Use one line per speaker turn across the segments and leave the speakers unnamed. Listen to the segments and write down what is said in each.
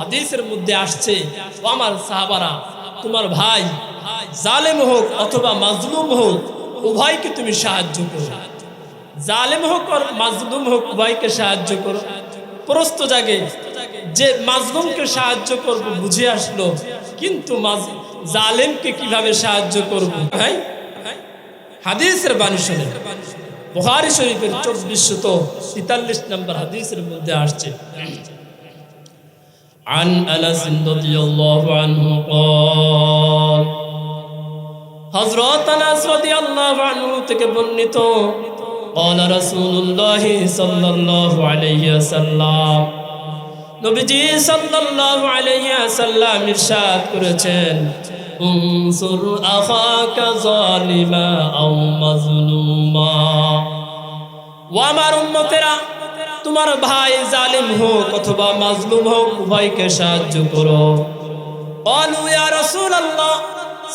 হাদিসের মধ্যে আসছে, ও আমার সাহাবারা, তোমার ভাই জালেম হোক অথবা মাজলুম হোক, উভয়কে তুমি সাহায্য করো। জালেম হোক আর মাজলুম হোক, উভয়কে সাহায্য করো। প্রস্ত জাগে, যে মাজলুমকে সাহায্য করব বুঝে আসলো, কিন্তু জালেমকে কীভাবে সাহায্য করব? ভাই, হাদিসের বাণী শুনে, বুখারী শরীফের চব্বিশ শত তেতাল্লিশ নম্বর হাদিসের মধ্যে আসছে عن أنس رضي الله عنه قال হযরত আনাস রাদিয়াল্লাহু আনহু থেকে বর্ণিত قال رسول الله صلى الله عليه وسلم নবীজি সাল্লাল্লাহু আলাইহি ওয়াসাল্লাম ইরশাদ করেছেন উনসুর আখাকা জালিমা আও মাজলুমা ও আমার উম্মতেরা তোমার ভাই জালিম হোক অথবা মাজলুম হোক উভয়কে সাহায্য করো অলু ইয়া রাসূলুল্লাহ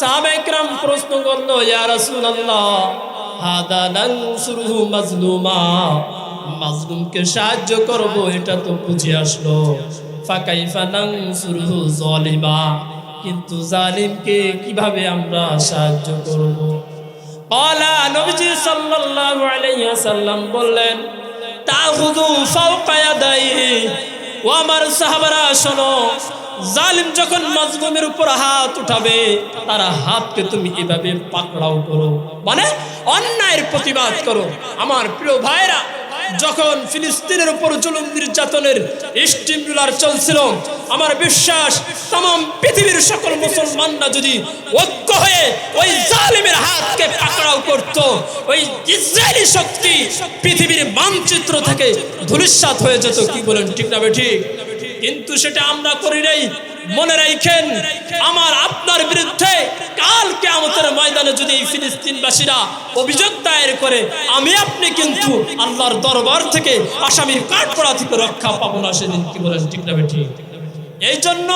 সাহাবা ইকরাম প্রশ্ন করলো ইয়া রাসূলুল্লাহ হাদা নানসুরহু মাজলুমা মাজলুমকে সাহায্য করব এটা তো বুঝে আসলো ফাকাইফা নানসুরহু জালিমা কিন্তু জালিমকে কিভাবে আমরা সাহায্য করব قالا নবীজি সাল্লাল্লাহু আলাইহি ওয়াসাল্লাম বললেন ও আমার সাহাবারা, শোনো, জালিম যখন মাজলুমের উপর হাত উঠাবে, তার হাতকে তুমি এভাবে পাকড়াও করো। মানে অন্যায়ের প্রতিবাদ করো। আমার প্রিয় ভাইরা যখন ফিলিস্তিনের উপর জুলুম নির্যাতনের স্টিম চলছিল, আমার বিশ্বাস তাম পৃথিবীর সকল মুসলমানরা যদি ঐক্য হয়ে ওই জালিমের হাতকে পাকড়াও করত, ওই ইসরায়েলি শক্তি পৃথিবীর মানচিত্র থেকে ধূলিসাৎ হয়ে যেত। কি বলেন, ঠিক না ঠিক? কিন্তু সেটা আমরা করি নাই। মনে রাখেন, আমার ফিলিস্তিনবাসীরা অভিযোগ দায়ের করে, আমি আপনি কিন্তু আল্লাহর দরবার থেকে আসামির কাঠপড়া থেকে রক্ষা পাবো না সেদিন। কি বলেন ঠিক না ঠিক। এই জন্য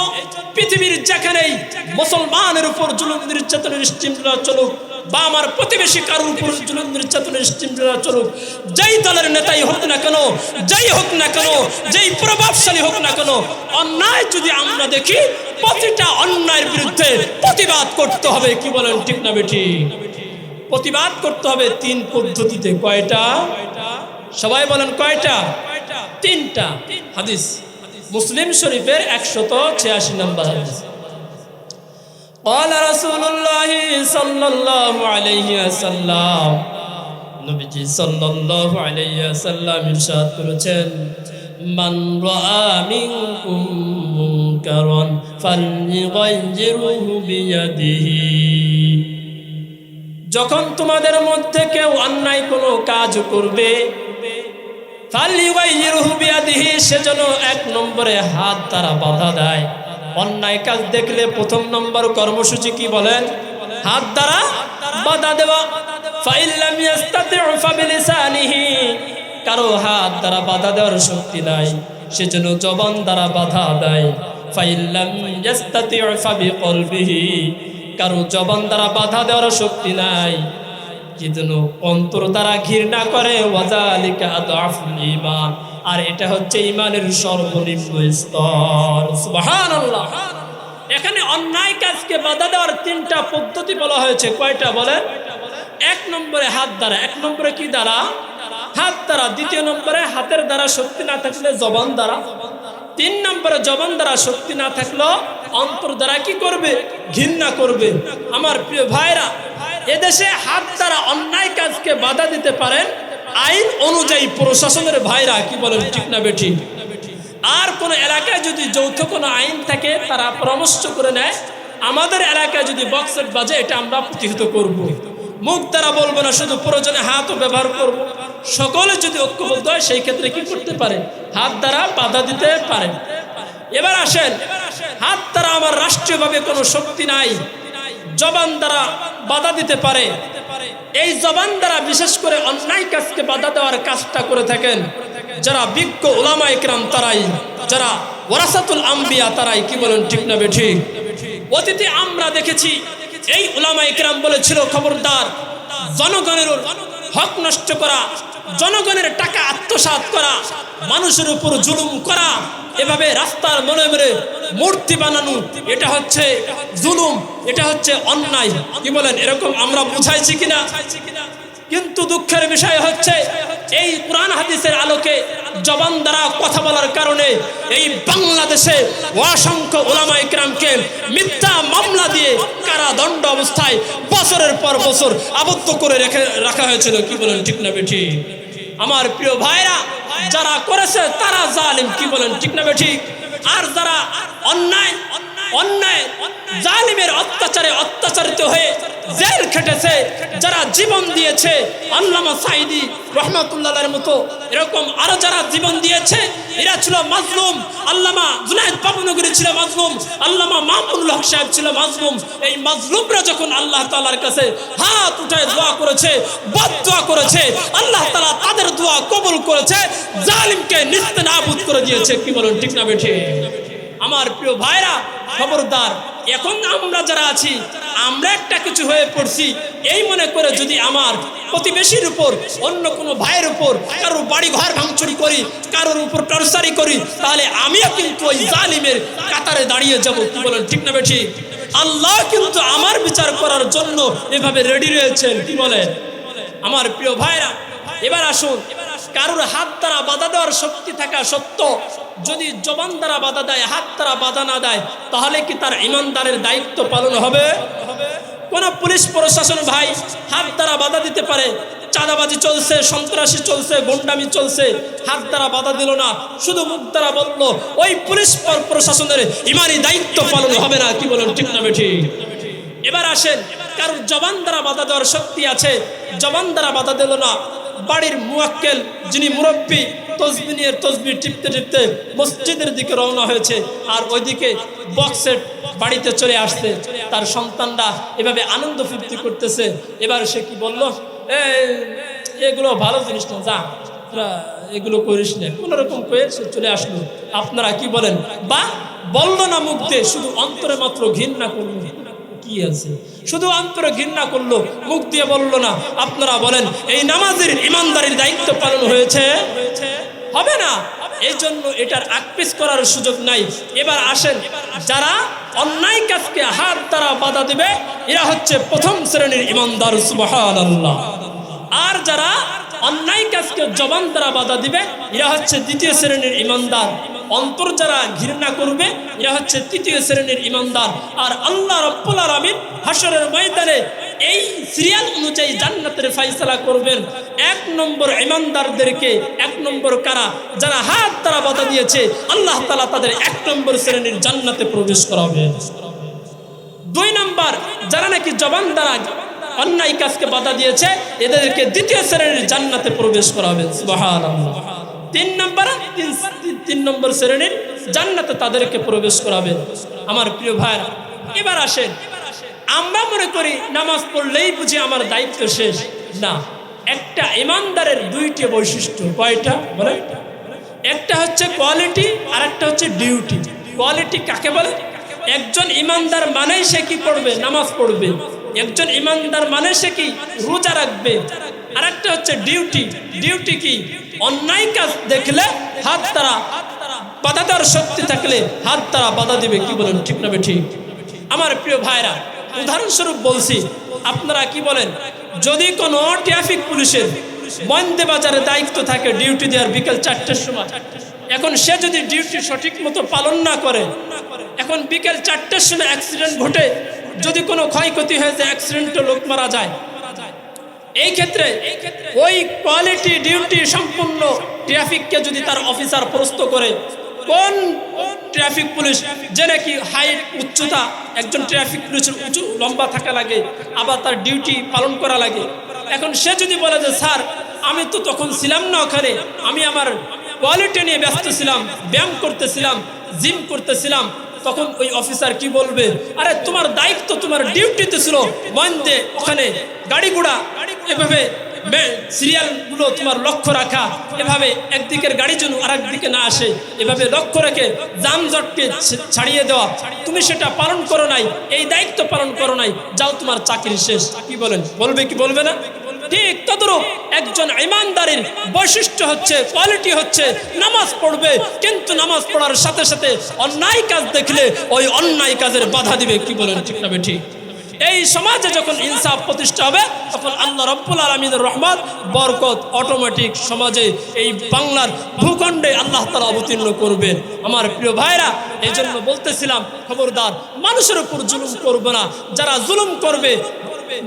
পৃথিবীর যেখানেই মুসলমানের উপর জুলুম নির্যাতনের স্টিমরা চলুক, বা আমার প্রতিবেশী কারোর উপর জুলুম নির্যাতনের স্টিমরা চলুক, যেই দলের নেতাই হোক না কেন, যেই হোক না কেন, যেই প্রভাবশালী হোক না কেন, অন্যায় যদি আমরা দেখি, প্রতিটা অন্যায়ের বিরুদ্ধে প্রতিবাদ করতে হবে। কি বলেন? ঠিক না বেঠি প্রতিবাদ করতে হবে তিন পদ্ধতিতে কয়টা সবাই বলেন কয়টা তিনটা হাদিস মুসলিম শরীফের একশত ছিয়াশি নম্বর হাদিস قال رسول الله صلى الله عليه وسلم নবীজি সাল্লাল্লাহু আলাইহি ওয়াসাল্লাম ইরশাদ করেছেন মান রাআ মিনকুম মুনকারান ফালইগাইয়িরহু বিয়াদিহি যখন তোমাদের মধ্যে কেউ অন্যায় কোনো কাজ করবে বিয়াদিহি সেজন্য এক নম্বরে হাত দ্বারা বাধা দেয়। অন্যায় কাজ দেখলে প্রথম নম্বর কর্মসূচি কি বলেন? হাত দ্বারা বাধা দেওয়া। কারও হাত দ্বারা বাধা দেওয়ার শক্তি নাই সেজন্য জবান দ্বারা বাধা দেয়। ফাইল্লাম কারও জবান দ্বারা বাধা দেওয়ার শক্তি নাই। যেন অন্তর দ্বারা ঘৃণা করে ওয়াজালিকা আদআফুল ঈমান। আর এটা হচ্ছে ইমানের সর্বনিম্ন স্তর। এখানে অন্যায় কাজকে বাধা দেওয়ার তিনটা পদ্ধতি বলা হয়েছে। কয়টা বলেন? এক নম্বরে হাত দ্বারা। এক নম্বরে কি দ্বারা? হাত দ্বারা। দ্বিতীয় নম্বরে হাতের দ্বারা শক্তি না থাকলে জবান দ্বারা। তিন নম্বরে জবান দ্বারা শক্তি না থাকলেও অন্তর দ্বারা কি করবে ঘৃণা করবে আমার প্রিয় ভাইরা, এদেশে হাত দ্বারা অন্যায় কাজকে বাধা দিতে পারেন আইন অনুযায়ী প্রশাসনের ভাইরা, কি বলেন ঠিক না বেঠি আর কোন এলাকায় যদি যৌথ কোনো আইন থাকে, তারা পরামর্শ করে নেয়, আমাদের এলাকায় যদি বক্সেট বাজে, এটা আমরা প্রতিহত করব। মুখ দ্বারা বলব না, শুধু প্রয়োজনে হাতও ব্যবহার করব। সকলে যদি ঐক্যবদ্ধ হয়, সেই ক্ষেত্রে কি করতে পারে হাত দ্বারা বাধা দিতে পারে এবার আসেন, হাত দ্বারা আমার রাষ্ট্রীয়ভাবে কোনো শক্তি নাই, জবান দ্বারা বাধা দিতে পারে। এই জবান দ্বারা বিশেষ করে অন্যায় কাজকে বাধা দেওয়ার কাজটা করে থাকেন যারা বিজ্ঞ ওলামা ইকরাম তারাই, যারা ওরাসাতুল আম্বিয়া তারাই, কি বলেন ঠিক না বেঠি? অতীতে আমরা দেখেছি, এই ওলামা ইকরাম বলেছিল খবরদার, জনগণের হক নষ্ট করা, জনগণের টাকা আত্মসাত করা, মানুষের উপর জুলুম করা, এভাবে রাস্তার মনে মনে মূর্তি বানানো, এটা হচ্ছে জুলুম, এটা হচ্ছে অন্যায়। কি বলেন, এরকম আমরা বুঝাইছি কিনা? কিন্তু দুঃখের বিষয় হচ্ছে, এই কোরআন হাদিসের আলোকে জবান দ্বারা কথা বলার কারণে এই বাংলাদেশে অসংখ্য ওলামা ইকরামকে মিথ্যা মামলা দিয়ে কারাদণ্ড অবস্থায় বছরের পর বছর আবদ্ধ করে রেখে, রাখা হয়েছিল। কি বলেন ঠিক না বেঠি আমার প্রিয় ভাইরা, যারা করেছে তারা জালিম। কি বলেন ঠিক না বেঠি আর যারা অন্যায় অন্যায়, জালিমের অত্যাচারে অত্যাচারিত হয়ে জেল খেটেছে, যারা জীবন দিয়েছে, আল্লামা সাইদি রহমাতুল্লাহের মতো। এরকম আরও যারা জীবন দিয়েছে, এরা ছিল মাজলুম। আল্লামা জুনাইদ বাবুনগরী ছিল মাজলুম, আল্লামা মামুনুল হক সাহেব ছিল মাজলুম। এই মাজলুমরা যখন আল্লাহ তাআলার কাছে হাত উঠায় দোয়া করেছে, বদ দোয়া করেছে, আল্লাহ তাআলা তাদের দোয়া কবুল করেছে, জালিমকে নিস্তে নাবুদ করে দিয়েছে। কি বলেন, ঠিক না বেঠে? আমার প্রিয় ভাইরা, খবরদার, এখন আমরা যারা আছি, আমরা একটা কিছু হয়ে পড়ছি। এই মনে করে যদি আমার প্রতিবেশীর উপর, অন্য কোনো ভাইয়ের উপর কারোর বাড়ি ঘর ভাঙচুরি করি, কারোর উপর টর্চারি করি, তাহলে আমিও কিন্তু ওই জালিমের কাতারে দাঁড়িয়ে যাব। কি বলেন, ঠিক না বেঠি আল্লাহ কিন্তু আমার বিচার করার জন্য এভাবে রেডি রয়েছেন। কি বলেন? আমার প্রিয় ভাইরা, এবার আসুন। কারোর হাত দ্বারা বাধা দেওয়ার শক্তি থাকা সত্য যদি জবান দ্বারা বাধা দেয়, হাত দ্বারা বাধা না দেয়, তাহলে কি তার ইমানদারের দায়িত্ব পালন হবে? কোন পুলিশ প্রশাসন ভাই হাত দ্বারা বাধা দিতে পারে, চাঁদাবাজি চলছে, সন্ত্রাসী চলছে, গুন্ডামি চলছে, হাত দ্বারা বাধা দিল না, শুধু মুখ দ্বারা বলল, ওই পুলিশ প্র- প্রশাসনের ইমানি দায়িত্ব পালন হবে না, কি বলেন, ঠিক না বেঠি? এবার আসেন, কারোর জবান দ্বারা বাধা দেওয়ার শক্তি আছে, জবান দ্বারা বাধা দিল না বাড়ির মুয়াক্কেল যিনি মুরব্বী তসবি নিয়ে তসবি টিপতে টিপতে মসজিদের দিকে রওনা হয়েছে আর ওইদিকে বক্সের বাড়িতে চলে আসছে। তার সন্তানরা এভাবে আনন্দ ফুর্তি করতেছে। এবার সে কি বলল "এ, এগুলো ভালো জিনিস না যা এগুলো করিস না। কোন রকম করে সে চলে আসলো। আপনারা কি বলেন বা বলল না মুখ শুধু অন্তরে মাত্র ঘৃণা করল। কি আছে? শুধু অন্তরে ঘৃণা করল, মুখ দিয়ে বলল না। আপনারা বলেন, এই নামাজের ইমানদারির দায়িত্ব পালন হয়েছে? হবে না। এই জন্য এটার আকপিস করার সুযোগ নাই। এবার আসেন, যারা অন্যায় কাজকে হাত দ্বারা বাধা দিবে, এরা হচ্ছে প্রথম শ্রেণির ইমানদার, সুবহানাল্লাহ। আর যারা অন্যায় কাজকে জবান দ্বারা বাধা দিবে, এরা হচ্ছে দ্বিতীয় শ্রেণির ইমানদার। অন্তর যারা ঘৃণা করবে, এরা হচ্ছে তৃতীয় শ্রেণির ইমানদার। আর আল্লাহ রব্বুল আলামিন হাসরের ময়দানে এই সিরিয়াল অনুযায়ী জান্নাতের ফাইসালা করবেন। এক নম্বর ইমানদারদেরকে, এক নম্বর কারা? যারা হাত তারা বাধা দিয়েছে, আল্লাহ তাআলা তাদের এক নম্বর শ্রেণির জান্নাতে প্রবেশ করাবে। দুই নম্বর, যারা নাকি জবান দ্বারা অন্যায় কাজকে বাধা দিয়েছে, এদেরকে দ্বিতীয় শ্রেণির জান্নাতে প্রবেশ করাবেন সুবহানাল্লাহ। তিন নম্বর তিন নম্বর শ্রেণির জান্নাতে তাদেরকে প্রবেশ করাবেন আমার প্রিয় ভাই এবার আসেন। আমরা মনে করি নামাজ পড়লেই বুঝি আমার দায়িত্ব শেষ। না, একটা ইমানদারের দুইটি বৈশিষ্ট্য। কয়টা? বলে একটা হচ্ছে কোয়ালিটি আর একটা হচ্ছে ডিউটি। কোয়ালিটি কাকে বলে? একজন ইমানদার মানেই সে কি করবে? নামাজ পড়বে। একজন ইমানদার মানে সে কি? রোজা রাখবে। আর একটা হচ্ছে ডিউটি। ডিউটি কি? অন্যায় কাজ দেখলে হাত তারা বাধা দেওয়ার শক্তি থাকলে হাত তারা বাধা দিবে, কি বলেন, ঠিক না ঠিক আমার প্রিয় ভাইরা, উদাহরণস্বরূপ বলছি, আপনারা কি বলেন, যদি কোনো ট্রাফিক পুলিশের বন্দে বাজারে দায়িত্ব থাকে ডিউটি দেওয়ার বিকেল চারটের সময়, এখন সে যদি ডিউটি সঠিক মতো পালন না করে, এখন বিকেল চারটের সময় অ্যাক্সিডেন্ট ঘটে, যদি কোনো ক্ষয়ক্ষতি হয়েছে অ্যাক্সিডেন্টে লোক মারা যায় এই ক্ষেত্রে ওই কোয়ালিটি ডিউটি সম্পূর্ণ ট্রাফিককে যদি তার অফিসার প্রস্তুত করে, কোন ট্রাফিক পুলিশ যে নাকি হাইট উচ্চতা, একজন ট্রাফিক পুলিশের উঁচু, লম্বা থাকা লাগে, আবার তার ডিউটি পালন করা লাগে। এখন সে যদি বলে যে, স্যার, আমি তো তখন ছিলাম না ওখানে, আমি আমার কোয়ালিটি নিয়ে ব্যস্ত ছিলাম, ব্যায়াম করতেছিলাম জিম করতেছিলাম, তখন ওই অফিসার কি বলবে? আরে, তোমার দায়িত্ব তোমার ডিউটিতে ছিল। বন্ধে ওখানে গাড়ি ঘোড়া এভাবে সিরিয়ালগুলো তোমার লক্ষ্য রাখা, এভাবে একদিকের গাড়ি যেন আর একদিকে না আসে, এভাবে লক্ষ্য রেখে যানজটকে ছাড়িয়ে দেওয়া। তুমি সেটা পালন করো নাই, এই দায়িত্ব পালন করো নাই, যাও তোমার চাকরি শেষ। কি বলেন? বলবে কি বলবে না? ঠিক তদরূপ একজন ইমানদারির বৈশিষ্ট্য হচ্ছে কোয়ালিটি হচ্ছে, নামাজ পড়বে, কিন্তু নামাজ পড়ার সাথে সাথে অন্যায় কাজ দেখলে ওই অন্যায় কাজের বাধা দিবে। কি বলেন? ঠিক না ঠিক? এই সমাজে যখন ইনসাফ প্রতিষ্ঠা হবে, তখন আল্লাহ রব্বুল আলমিনের রহমান বরকত অটোমেটিক সমাজে এই বাংলার ভূখণ্ডে আল্লাহ তালা অবতীর্ণ করবেন আমার প্রিয় ভাইরা এই জন্য বলতেছিলাম, খবরদার, মানুষের উপর জুলুম করবে না। যারা জুলুম করবে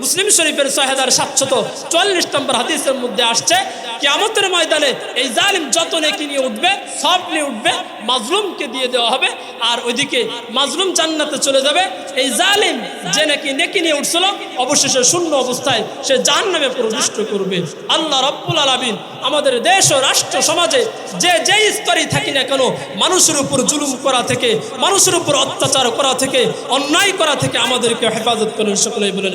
মুসলিম শরীফের ছয় হাজার সাতশত চুয়াল্লিশ নম্বর হাদিসের মধ্যে আসছে কি আমাদের ময়দানে এই জালিম যত নেকি নিয়ে উঠবে, সব নিয়ে উঠবে, মাজলুমকে দিয়ে দেওয়া হবে, আর ওইদিকে মাজলুম জান্নাতে চলে যাবে। এই জালিম যে নাকি নেকি নিয়ে উঠছিল, অবশেষে শূন্য অবস্থায় সে জাহান নামে প্রবিষ্ট করবে। আল্লাহ রব্বুল আলমিন আমাদের দেশ ও রাষ্ট্র সমাজে যে যেই স্তরেই থাকি না কেন, মানুষের উপর জুলুম করা থেকে, মানুষের উপর অত্যাচার করা থেকে, অন্যায় করা থেকে আমাদেরকে হেফাজত করেন সকলেই বলেন